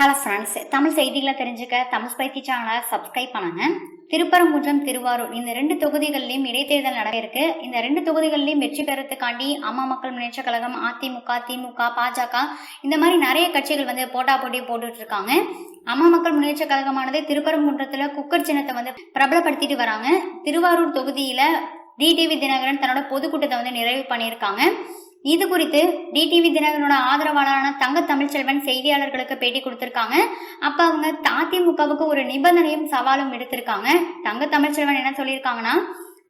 Hello friends Tamil செய்திகளை தெரிஞ்சுக்க தமிழ் பயிற்சி சேனலை சப்ஸ்கிரைப் பண்ணுங்க. திருப்பரங்குன்றம் திருவாரூர் இந்த ரெண்டு தொகுதிகளிலும் இடைத்தேர்தல் நடக்க இருக்கு இந்த ரெண்டு தொகுதிகளிலும் வெற்றி பெறத்துக்காண்டி அம்மா மக்கள் முன்னேற்ற கழகம் அதிமுக திமுக பாஜக இந்த மாதிரி நிறைய கட்சிகள் வந்து போட்டா போட்டி போட்டுட்டு இருக்காங்க. அம்மா மக்கள் முன்னேற்ற கழகமானது திருப்பரங்குன்றத்துல குக்கர் சின்னத்தை வந்து பிரபலப்படுத்திட்டு வராங்க. திருவாரூர் தொகுதியில டிடிவி தினகரன் தன்னோட பொதுக்கூட்டத்தை வந்து நிறைவு பண்ணியிருக்காங்க. இது குறித்து டிடிவி தினகரனோட ஆதரவாளரான தங்க தமிழ்ச்செல்வன் செய்தியாளர்களுக்கு பேட்டி கொடுத்திருக்காங்க. அப்ப அவங்க அதிமுகவுக்கு ஒரு நிபந்தனையும் சவாலும் எடுத்திருக்காங்க தங்க தமிழ்ச்செல்வன் என்ன சொல்லியிருக்காங்கன்னா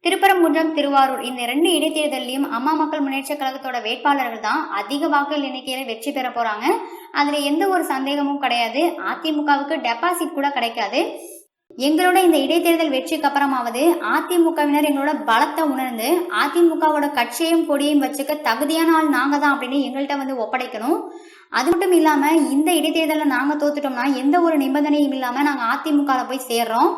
திருப்பரங்குன்றம் திருவாரூர் இந்த ரெண்டு இடைத்தேர்தலையும் அம்மா மக்கள் முன்னேற்ற கழகத்தோட வேட்பாளர்கள் தான் அதிக வாக்குகள் எண்ணிக்கையில வெற்றி பெற போறாங்க. அதுல எந்த ஒரு சந்தேகமும் கிடையாது. அதிமுகவுக்கு டெபாசிட் கூட கிடைக்காது. எங்களோட இந்த இடைத்தேர்தல் வெற்றிக்கு அப்புறமாவது அதிமுகவினர் எங்களோட பலத்தை உணர்ந்து அதிமுகவோட கட்சியையும் கொடியையும் வச்சுக்க தகுதியான ஆள் நாங்க தான் அப்படின்னு எங்கள்கிட்ட வந்து ஒப்படைக்கணும். அது மட்டும் இல்லாம இந்த இடைத்தேர்தலில் நாங்க தோத்துட்டோம்னா எந்த ஒரு நிபந்தனையும் இல்லாம நாங்க அதிமுகவில் போய் சேர்றோம்.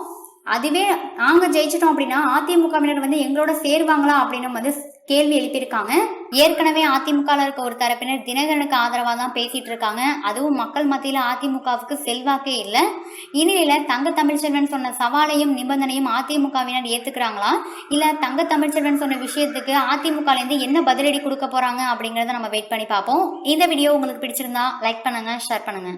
அதுவே நாங்க ஜெயிச்சிட்டோம் அப்படின்னா அதிமுகவினர் வந்து எங்களோட சேருவாங்களா அப்படின்னு வந்து கேள்வி எழுப்பியிருக்காங்க. ஏற்கனவே அதிமுக இருக்க ஒரு தரப்பினர் தினகரனுக்கு ஆதரவாக தான் பேசிட்டு இருக்காங்க. அதுவும் மக்கள் மத்தியில் அதிமுகவுக்கு செல்வாக்கே இல்லை. இந்நிலையில தங்க தமிழ்ச்செல்வன் சொன்ன சவாலையும் நிபந்தனையும் அதிமுகவினர் ஏத்துக்கிறாங்களா? இல்ல தங்க தமிழ்ச்செல்வன் சொன்ன விஷயத்துக்கு அதிமுக இருந்து என்ன பதிலடி கொடுக்க போறாங்க அப்படிங்கறத நம்ம வெயிட் பண்ணி பார்ப்போம். இந்த வீடியோ உங்களுக்கு பிடிச்சிருந்தா லைக் பண்ணுங்க ஷேர் பண்ணுங்க.